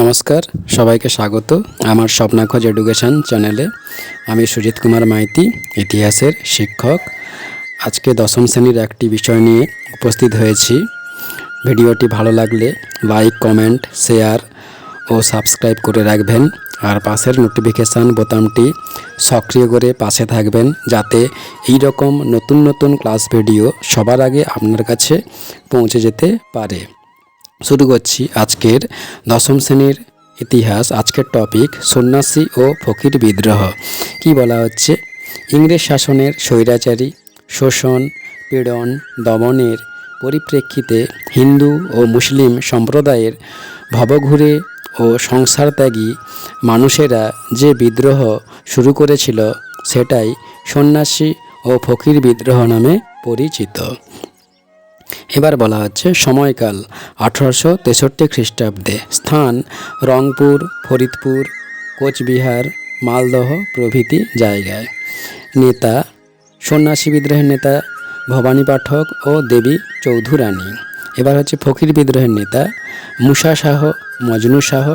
নমস্কার, সবাইকে স্বাগত আমার স্বপ্নাখোঁজ এডুকেশন চ্যানেলে। আমি সুজিত কুমার মাইতি, ইতিহাসের শিক্ষক। আজকে দশম শ্রেণির একটি বিষয় নিয়ে উপস্থিত হয়েছি। ভিডিওটি ভালো লাগলে লাইক, কমেন্ট, শেয়ার ও সাবস্ক্রাইব করে রাখবেন। আর পাশের নোটিফিকেশান বোতামটি সক্রিয় করে পাশে থাকবেন যাতে এই রকম নতুন নতুন ক্লাস ভিডিও সবার আগে আপনার কাছে পৌঁছে যেতে পারে। শুরু করছি আজকের দশম শ্রেণির ইতিহাস, আজকের টপিক সন্ন্যাসী ও ফকির বিদ্রোহ। কি বলা হচ্ছে? ইংরেজ শাসনের স্বৈরাচারী, শোষণ, পীড়ন, দমনের পরিপ্রেক্ষিতে হিন্দু ও মুসলিম সম্প্রদায়ের ভবঘুরে ও সংসারত্যাগী মানুষেরা যে বিদ্রোহ শুরু করেছিল, সেটাই সন্ন্যাসী ও ফকির বিদ্রোহ নামে পরিচিত। এবার বলা হচ্ছে সময়কাল, আঠারোশো তেষট্টি খ্রিস্টাব্দে। স্থান, রংপুর, ফরিদপুর, কোচবিহার, মালদহ প্রভৃতি জায়গায়। নেতা, সন্ন্যাসী বিদ্রোহের নেতা, ভবানী পাঠক ও দেবী চৌধুরানী। এবার হচ্ছে ফকির বিদ্রোহের নেতা, মুসা শাহ, মজনু শাহ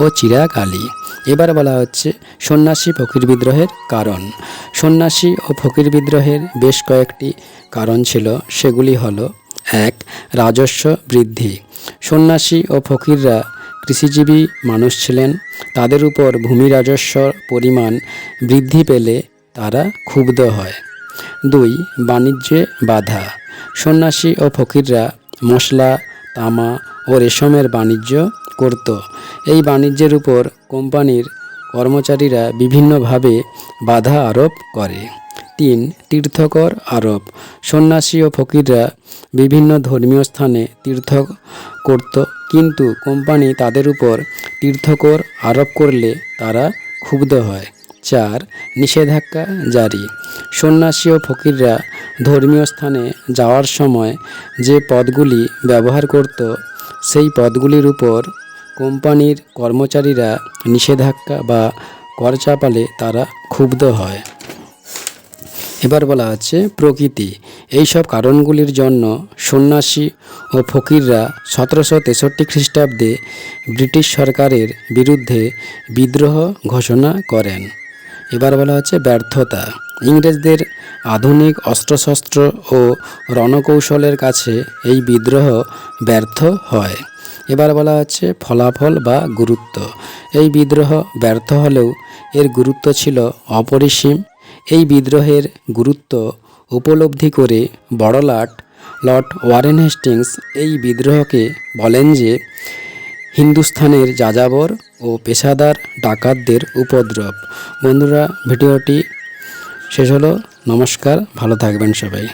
ও চিরাগ আলী। এবার বলা হচ্ছে সন্ন্যাসী ফকির বিদ্রোহের কারণ। সন্ন্যাসী ও ফকির বিদ্রোহের বেশ কয়েকটি কারণ ছিল, সেগুলি হলো এক, রাজস্ব বৃদ্ধি। সন্ন্যাসী ও ফকিররা কৃষিজীবী মানুষ ছিলেন। তাদের উপর ভূমি রাজস্ব পরিমাণ বৃদ্ধি পেলে তারা ক্ষুব্ধ হয়। দুই, বাণিজ্যে বাধা। সন্ন্যাসী ও ফকিররা মশলা, তামা ও রেশমের বাণিজ্য করত। এই বাণিজ্যের উপর কোম্পানির কর্মচারীরা বিভিন্নভাবে বাধা আরোপ করে। তিন তীর্থকর আরোপ সন্ন্যাসী ও ফকিররা বিভিন্ন ধর্মীয় স্থানে তীর্থ করত, কিন্তু কোম্পানি তাদের উপর তীর্থকর আরোপ করলে তারা ক্ষুব্ধ হয়। চার, নিষেধাজ্ঞা জারি। সন্ন্যাসী ও ফকিররা ধর্মীয় স্থানে যাওয়ার সময় যে পদগুলি ব্যবহার করত, সেই পদগুলির উপর কোম্পানির কর্মচারীরা নিষেধাজ্ঞা বা কর চাপালে তারা ক্ষুব্ধ হয়। এবার বলা হচ্ছে প্রকৃতি। এইসব কারণগুলির জন্য সন্ন্যাসী ও ফকিররা সতেরোশো তেষট্টি খ্রিস্টাব্দে ব্রিটিশ সরকারের বিরুদ্ধে বিদ্রোহ ঘোষণা করেন। এবার বলা হচ্ছে ব্যর্থতা। ইংরেজদের আধুনিক অস্ত্রশস্ত্র ও রণকৌশলের কাছে এই বিদ্রোহ ব্যর্থ হয়। এবার বলা হচ্ছে ফলাফল বা গুরুত্ব। এই বিদ্রোহ ব্যর্থ হলেও এর গুরুত্ব ছিল অপরিসীম। এই বিদ্রোহের গুরুত্ব উপলব্ধি করে বড়লাট লর্ড ওয়ারেন হেস্টিংস এই বিদ্রোহকে বলেন যে, হিন্দুস্থানের যাযাবর ও পেশাদার ডাকাতদের উপদ্রব। বন্ধুরা, ভিডিওটি শেষ হলো। নমস্কার, ভালো থাকবেন সবাই।